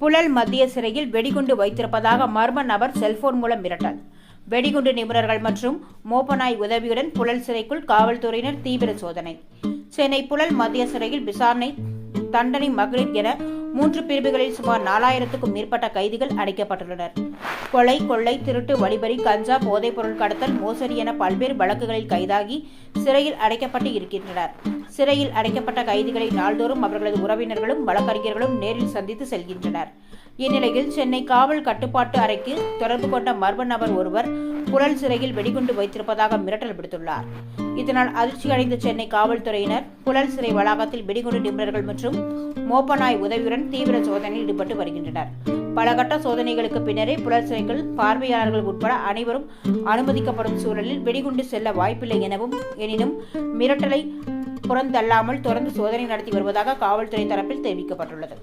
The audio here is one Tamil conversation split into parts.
புழல் மத்திய சிறையில் வெடிகுண்டு வைத்திருப்பதாக மர்ம நபர் செல்போன் மூலம் மிரட்டல். வெடிகுண்டு நிபுணர்கள் மற்றும் மோபனாய் உதவியுடன் புழல் சிறைக்குள் காவல்துறையினர் தீவிர சோதனை. சென்னை புழல் மத்திய சிறையில் விசாரணை தண்டனை மகளிர் என மூன்று பிரிவுகளில் சுமார் நாலாயிரத்துக்கும் மேற்பட்ட கைதிகள் அடைக்கப்பட்டுள்ளனர். கொலை கொள்ளை திருட்டு வழிபறி கஞ்சா போதைப்பொருள் கடத்தல் மோசடி என பல்வேறு வழக்குகளில் கைதாகி சிறையில் அடைக்கப்பட்டு இருக்கின்றனர். சிறையில் அடைக்கப்பட்ட கைதிகளை நாள்தோறும் அவர்களது உறவினர்களும் வழக்கறிஞர்களும் நேரில் சந்தித்து செல்கின்றனர். இந்நிலையில் சென்னை காவல் கட்டுப்பாட்டு அறைக்கு தொடர்பு கொண்ட மர்ம நபர் ஒருவர் புழல் சிறையில் வெடிகுண்டு வைத்திருப்பதாக மிரட்டல் விடுத்துள்ளார். இதனால் அதிர்ச்சியடைந்த சென்னை காவல்துறையினர் புழல் சிறை வளாகத்தில் வெடிகுண்டு நிபுணர்கள் மற்றும் மோப்பநாய் உதவியுடன் தீவிர சோதனையில் ஈடுபட்டு வருகின்றனர். பல கட்ட சோதனைகளுக்கு பின்னரே புலர் சிறைகள் பார்வையாளர்கள் உட்பட அனைவரும் அனுமதிக்கப்படும் சூழலில் வெடிகுண்டு செல்ல வாய்ப்பில்லை எனவும் எனினும் மிரட்டலை புறந்தள்ளாமல் தொடர்ந்து சோதனை நடத்தி வருவதாக காவல்துறை தரப்பில் தெரிவிக்கப்பட்டுள்ளது.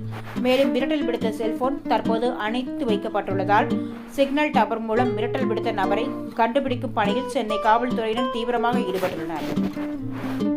மேலும் மிரட்டல் விடுத்த செல்போன் தற்போது அணைத்து வைக்கப்பட்டுள்ளதால் சிக்னல் டவர் மூலம் மிரட்டல் விடுத்த நபரை கண்டுபிடிக்கும் பணியில் சென்னை காவல்துறையினர் தீவிரமாக ஈடுபட்டுள்ளனர்.